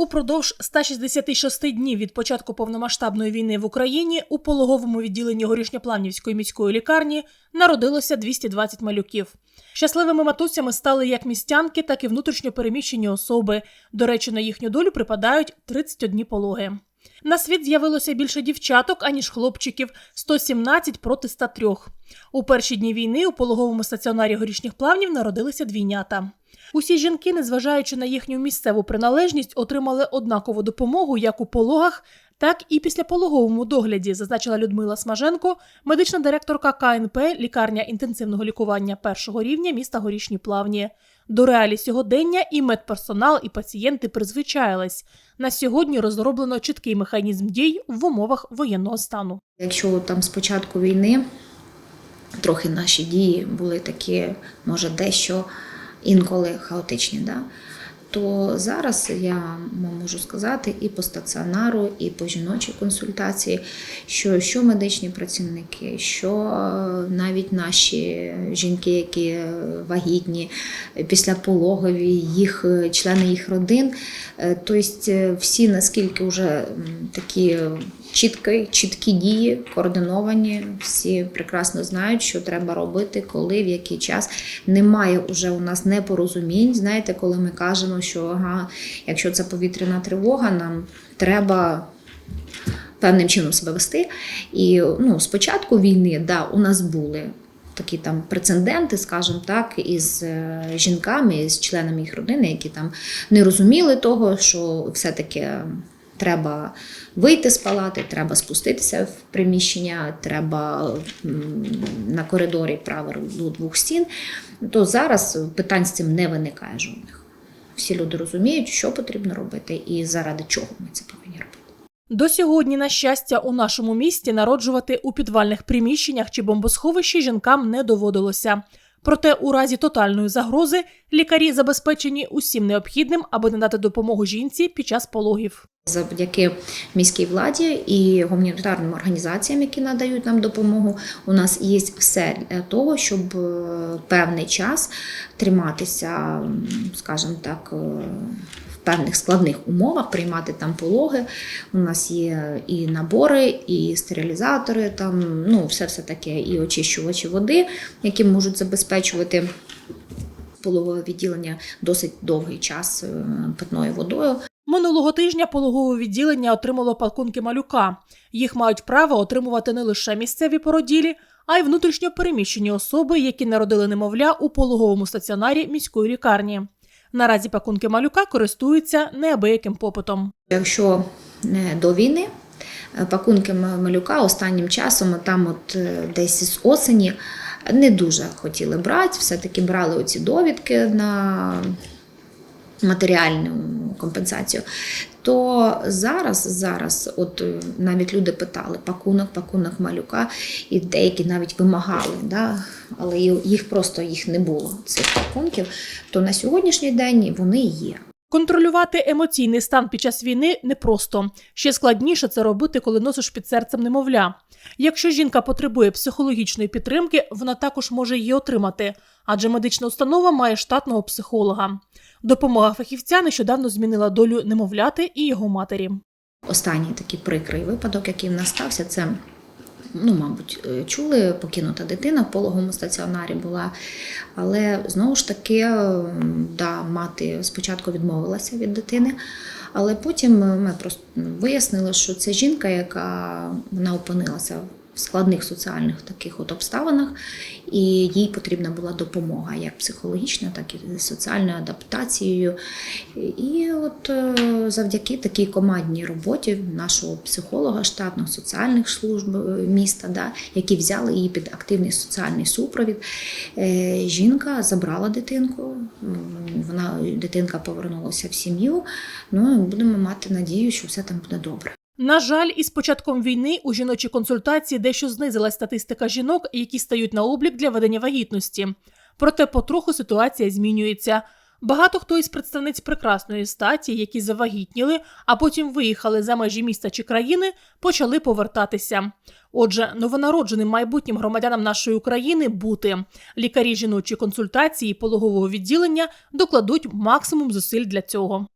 Упродовж 166 днів від початку повномасштабної війни в Україні у пологовому відділенні Горішньоплавнівської міської лікарні народилося 220 малюків. Щасливими матусями стали як містянки, так і внутрішньопереміщені особи. До речі, на їхню долю припадають 31 пологи. На світ з'явилося більше дівчаток, аніж хлопчиків 117 проти 103. У перші дні війни у пологовому стаціонарі горішніх плавнів народилися двійнята. Усі жінки, незважаючи на їхню місцеву приналежність, отримали однакову допомогу як у пологах, так і після пологовому догляді, зазначила Людмила Смаженко, медична директорка КНП, лікарня інтенсивного лікування першого рівня міста Горішні Плавні. До реалій сьогодення і медперсонал, і пацієнти призвичаїлись. На сьогодні розроблено чіткий механізм дій в умовах воєнного стану. Якщо там з початку війни трохи наші дії були такі, може, дещо інколи хаотичні, да? То зараз я можу сказати і по стаціонару, і по жіночій консультації, що, що медичні працівники, що е, навіть наші жінки, які е, вагітні, після післяпологові, їх е, члени їх родин, е, тобто всі наскільки вже такі чіткі, чіткі дії, координовані, всі прекрасно знають, що треба робити, коли, в який час. Немає вже у нас непорозумінь. Знаєте, коли ми кажемо, що ага, якщо це повітряна тривога, нам треба. Певним чином себе вести. І ну, з початку війни да, у нас були такі там прецеденти, скажімо так, із е, жінками, з членами їх родини, які там не розуміли того, що все-таки треба вийти з палати, треба спуститися в приміщення, треба на коридорі право до двох стін. То зараз питань з цим не виникає жодних. Всі люди розуміють, що потрібно робити і заради чого ми це повинні робити. До сьогодні, на щастя, у нашому місті народжувати у підвальних приміщеннях чи бомбосховищі жінкам не доводилося. Проте, у разі тотальної загрози лікарі забезпечені усім необхідним, аби надати допомогу жінці під час пологів. Завдяки міській владі і гуманітарним організаціям, які надають нам допомогу, у нас є все для того, щоб е, певний час триматися, скажімо так, е, певних складних умовах, приймати там пологи. У нас є і набори, і стерилізатори, там ну все все таке, і очищувачі води, які можуть забезпечувати. Пологове відділення досить довгий час е, питною водою. Минулого тижня пологове відділення отримало пакунки малюка. Їх мають право отримувати не лише місцеві породілі, а й внутрішньо переміщені особи, які народили немовля у пологовому стаціонарі міської лікарні. Наразі пакунки малюка користуються неабияким попитом. Якщо не до війни е, пакунки малюка останнім часом, там от е, десь з осені, не дуже хотіли брати, все-таки брали оці довідки на матеріальну компенсацію. То зараз, зараз, от е, навіть люди питали пакунок, пакунок малюка, і деякі навіть вимагали, да? але їх просто їх не було, цих пакунків. То на сьогоднішній день вони є. Контролювати емоційний стан під час війни непросто. Ще складніше це робити, коли носиш під серцем немовля. Якщо жінка потребує психологічної підтримки, вона також може її отримати, адже медична установа має штатного психолога. Допомога фахівця нещодавно змінила долю немовляти і його матері. Останній такий прикрий випадок, який в нас стався, це. Ну, мабуть, е, чули, покинута дитина в пологовому стаціонарі була. Але знову ж таки, е, да, мати спочатку відмовилася від дитини, але потім ми просто вияснили, що це жінка, яка вона опинилася складних соціальних таких от обставинах, і їй потрібна була допомога як психологічна, так і соціальною адаптацією. І от е, завдяки такій командній роботі нашого психолога, штатних соціальних служб е, міста, да, які взяли її під активний соціальний супровід, е, жінка забрала дитинку. Вона дитинка повернулася в сім'ю. Ну і будемо мати надію, що все там буде добре. На жаль, із початком війни у жіночій консультації дещо знизилась статистика жінок, які стають на облік для ведення вагітності. Проте потроху ситуація змінюється. Багато хто із представниць прекрасної статі, які завагітніли, а потім виїхали за межі міста чи країни, почали повертатися. Отже, новонародженим майбутнім громадянам нашої України бути лікарі жіночої консультації пологового відділення докладуть максимум зусиль для цього.